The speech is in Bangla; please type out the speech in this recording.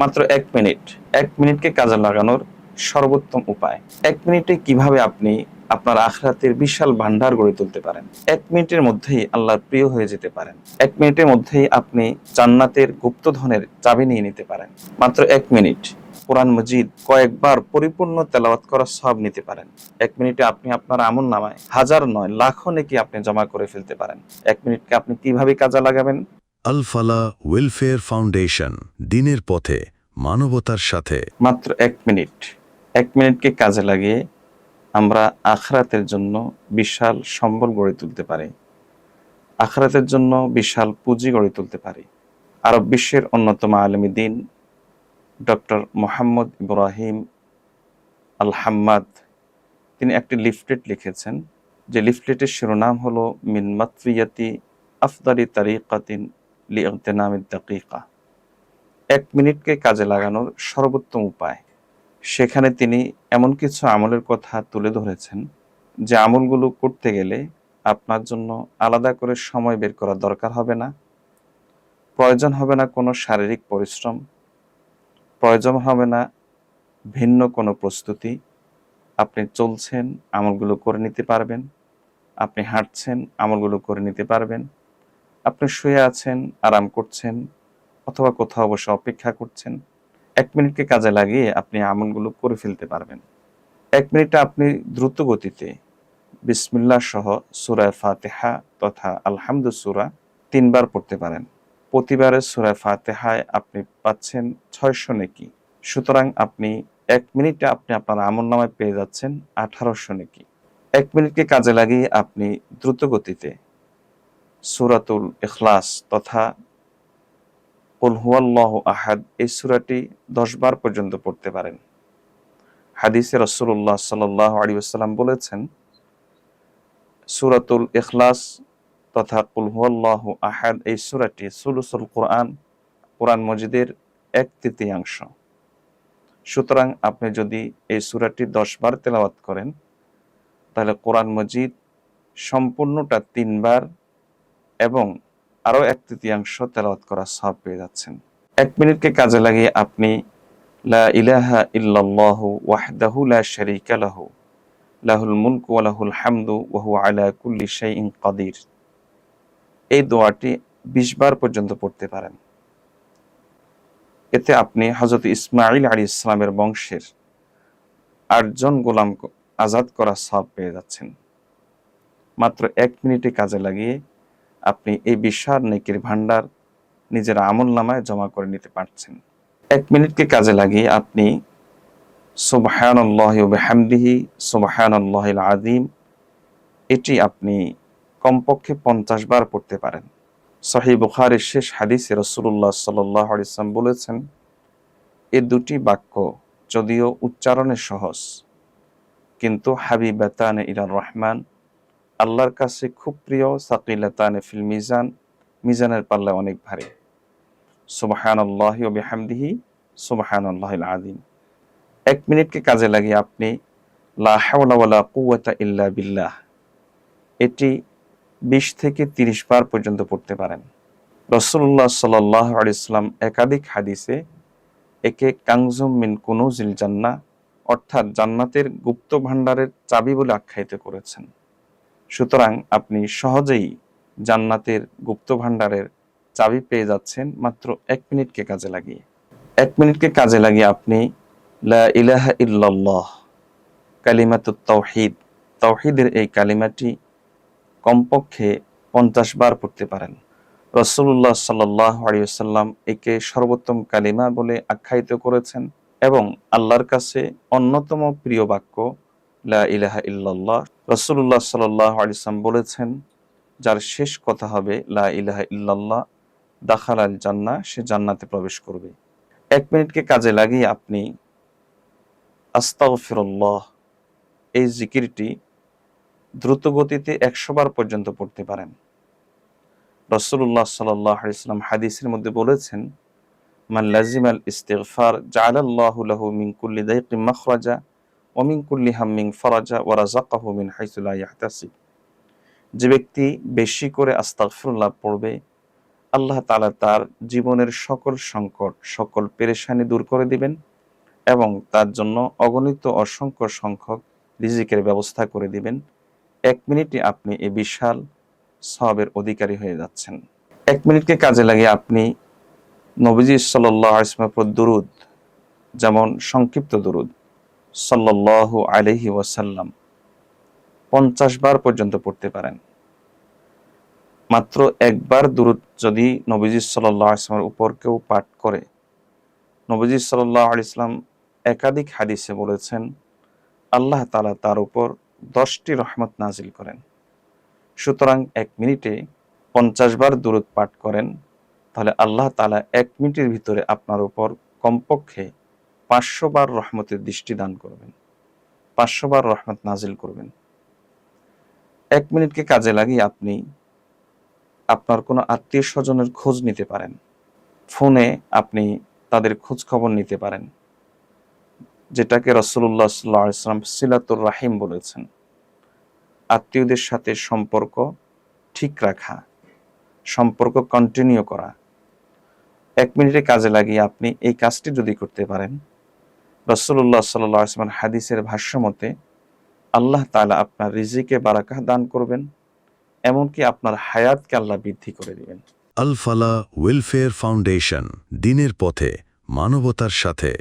মাত্র এক মিনিট। এক মিনিটকে কাজে লাগানোর সর্বোত্তম উপায়। এক মিনিটে কীভাবে আপনি আপনার আখরাতের বিশাল ভান্ডার গড়ে তুলতে পারেন? এক মিনিটের মধ্যেই আল্লাহর প্রিয় হয়ে যেতে পারেন। এক মিনিটের মধ্যেই আপনি জান্নাতের গুপ্তধনের চাবি নিয়ে নিতে পারেন। মাত্র এক মিনিট। কোরআন মজিদ কয়েকবার পরিপূর্ণ তেলাওয়াত করার সব নিতে পারেন। এক মিনিটে আপনি আপনার আমল নামায় হাজার নয় লাখো নেকি আপনি জমা করে ফেলতে পারেন। এক মিনিটকে আপনি কীভাবে কাজে লাগাবেন? আল ফালা ওয়েলফেয়ার ফাউন্ডেশন, দিনের পথে, মানবতার সাথে। মাত্র এক মিনিট। এক মিনিটকে কাজে লাগিয়ে আমরা আখরাতের জন্য বিশাল সম্বল গড়ে তুলতে পারি। আখরাতের জন্য বিশাল পুঁজি গড়ে তুলতে পারি। আরব বিশ্বের অন্যতম আলমী দিন, doctor Mohammad Ibrahim Al Hammad তিনি একটি লিফলেট লিখেছেন। যে লিফলেটের শিরোনাম হলো, মিন মাতরিয়াতি আফদারি তারিকাতিন লি ইগতেনামিদ দাকিকা। এক মিনিটকে কাজে লাগানোর সর্বোত্তম উপায়। সেখানে তিনি এমন কিছু আমলের কথা তুলে ধরেছেন, যে আমলগুলো করতে গেলে আপনার জন্য আলাদা করে সময় বের করা দরকার হবে না। প্রয়োজন হবে না কোনো শারীরিক পরিশ্রম। প্রয়োজন হবে না ভিন্ন কোনো প্রস্তুতি। আপনি চলছেন, আমলগুলো করে নিতে পারবেন। আপনি হাঁটছেন, আমলগুলো করে নিতে পারবেন। আপনি শুয়ে আছেন, আরাম করছেন, অথবা কোথাও বসে অপেক্ষা করছেন, এক মিনিটকে কাজে লাগিয়ে আপনি আমলগুলো করে ফেলতে পারবেন। এক মিনিটে আপনি দ্রুত গতিতে বিসমিল্লাহ সহ সুরায় ফাতেহা তথা আলহামদু সুরা তিনবার পড়তে পারেন। প্রতিবারের সুরায় ফাতেহায় আপনি পাচ্ছেন ছয়শো নেকি। সুতরাং আপনি এক মিনিটে আপনি আপনার আমল নামায় পেয়ে যাচ্ছেন আঠারোশো নেকি। এক মিনিটকে কাজে লাগিয়ে আপনি দ্রুত গতিতে সুরাতুল ইখলাস তথা কুল হুয়াল্লাহু আহাদ, এই সুরাটি দশ বার পর্যন্ত পড়তে পারেন। হাদিসে রাসূলুল্লাহ সাল্লাল্লাহু আলাইহি ওয়াসাল্লাম বলেছেন, সূরাতুল ইখলাস তথা কুল হুয়াল্লাহু আহাদ, এই সূরাটি সুলুসুল কোরআন কোরআন মজিদের এক তৃতীয়াংশ। সুতরাং আপনি যদি এই সুরাটি দশ বার তেলাওয়াত করেন, তাহলে কোরআন মজিদ সম্পূর্ণটা তিনবার এবং আরও এক তৃতীয়াংশ তেলাওয়াত করা সব পেয়ে যাচ্ছেন। এক মিনিটকে কাজে লাগিয়ে আপনি লা ইলাহা ইল্লাল্লাহু ওয়াহদাহু লা শারীকা লাহু, লাহুল মুলকু ওয়া লাহুল হামদু ওয়া হুয়া আলা কুল্লি শাইইন কাদির। এই দোয়াটি 20 বার পর্যন্ত পড়তে পারেন। এতে আপনি হযরত ইসমাঈল আলাইহিস সালামের বংশের আটজন গোলাম আজাদ করা সব পেয়ে যাচ্ছেন। মাত্র এক মিনিটে কাজে লাগিয়ে আপনি এই বিশাল নেকির ভান্ডার নিজের আমল নামায় জমা করে নিতে পারছেন। এক মিনিটকে কাজে লাগিয়ে আপনি সুবহানাল্লাহি বিহামদিহি, সুবহানাল্লাহিল আযীম, এটি আপনি কমপক্ষে পঞ্চাশ বার পড়তে পারেন। সহি বুখারের শেষ হাদিসে রসুল্লাহ সাল্লাহ আলিয়াল্লাম বলেছেন, এ দুটি বাক্য যদিও উচ্চারণে সহজ, কিন্তু হাবিবাতানে ইরান রহমান আল্লাহর কাছে খুব প্রিয় সাকিলাতানে ফিল মিজান, মিজানের পাল্লা অনেক ভারী। সুবাহান আল্লাহ বিহামদিহি সুবাহান আল্লাহ আদিম এক মিনিটকে কাজে লাগিয়ে আপনি লা হাওলা ওয়ালা কুওয়াতা ইল্লা বিল্লাহ, এটি বিশ থেকে তিরিশ বার পর্যন্ত পড়তে পারেন। রসুল্লাহ সাল্লাহ আলিয়াল্লাম একাধিক হাদিসে একে কাংজুম মিন কুনুজিল জান্না অর্থাৎ জান্নাতের গুপ্ত ভাণ্ডারের চাবি বলে আখ্যায়িত করেছেন। সুতরাং আপনি সহজেই জান্নাতের গুপ্ত ভাণ্ডারের চাবি পেয়ে যাচ্ছেন মাত্র এক মিনিটকে কাজে লাগিয়ে। এক মিনিটকে কাজে লাগিয়ে আপনি লা ইলাহা ইল্লাল্লাহ, কালিমাতুত তাওহিদ, তাওহিদের এই কালিমাটি কমপক্ষে পঞ্চাশ বার পড়তে পারেন। রসুল্লাহ সাল্লাহ একে সর্বোত্তম কালিমা বলে আখ্যায়িত করেছেন এবং আল্লাহর কাছে অন্যতম প্রিয় বাক্য লা ইলাহা ইল্লাল্লাহ রসুল্লাহ সাল্লাহ আলিয়াল্লাম বলেছেন, যার শেষ কথা হবে, লা ইলাহা ইল্লাল্লাহ, দাখাল আল জান্না সে জান্নাতে প্রবেশ করবে। এক মিনিটকে কাজে লাগিয়ে আপনি আস্তাগফিরুল্লাহ, এই জিকিরটি দ্রুত গতিতে একশো বার পর্যন্ত পড়তে পারেন। রসুল্লাহ সাল্লাম হাদিসের মধ্যে বলেছেন, মান লাজিম আল ইস্তেগফার জাআলাল্লাহু লাহু মিন কুল্লি দাইকিন মাখরাজা ওয়া মিন কুল্লি হাম্মিন ফারাজা ওয়া রাযাকাহু মিন হাইসু লা ইয়াহতাসিব। যে ব্যক্তি বেশি করে আস্তাগফিরুল্লাহ পড়বে, আল্লাহ তাআলা তার জীবনের সকল সংকট, সকল পেরেশানি দূর করে দিবেন এবং তার জন্য অগণিত অসংখ্য সংখ্যক রিজিকের ব্যবস্থা করে দিবেন। এক মিনিটে আপনি এই বিশাল সবের অধিকারী হয়ে যাচ্ছেন। এক মিনিটকে কাজে লাগিয়ে আপনি নবীজি সাল্লাহ আসমাপুর দুরুদ, যেমন সংক্ষিপ্ত দুরুদ সাল্লাল্লাহু আলাইহি ওয়াসাল্লাম পঞ্চাশ বার পর্যন্ত পড়তে পারেন। মাত্র একবার দূরত যদি নবীজি সাল্লাহ আসলামের উপর কেউ পাঠ করে, নবীজি সাল্লাহ ইসলাম একাধিক হাদিসে বলেছেন, আল্লাহ তালা তার উপর দশটি রহমত নাজিল করেন। সুতরাং এক মিনিটে পঞ্চাশ বার দূরত পাঠ করেন, তাহলে আল্লাহ তালা এক মিনিটের ভিতরে আপনার উপর কমপক্ষে পাঁচশো বার রহমতের দৃষ্টি দান করবেন পাঁচশো বার রহমত নাজিল করবেন। এক মিনিটকে কাজে লাগিয়ে আপনি আপনার কোনো আত্মীয় স্বজনের খোঁজ নিতে পারেন। ফোনে আপনি তাদের খোঁজ খবর নিতে পারেন। যেটাকে রসুল্লাহ সাল্লাহ ইসলাম সিলাতুর রাহিম বলেছেন। আত্মীয়দের সাথে সম্পর্ক ঠিক রাখা, সম্পর্ক কন্টিনিউ করা। এক মিনিটে কাজে লাগিয়ে আপনি এই কাজটি যদি করতে পারেন রসুল্লাহ সাল্লাহ হাদিসের ভাষ্য মতে, আল্লাহ তালা আপনার রিজিকে বারাকাহ দান করবেন, এমনকি আপনার হায়াতকে আল্লাহ বৃদ্ধি করে দিবেন। আলফালা ওয়েলফেয়ার ফাউন্ডেশন, দিনের পথে, মানবতার সাথে।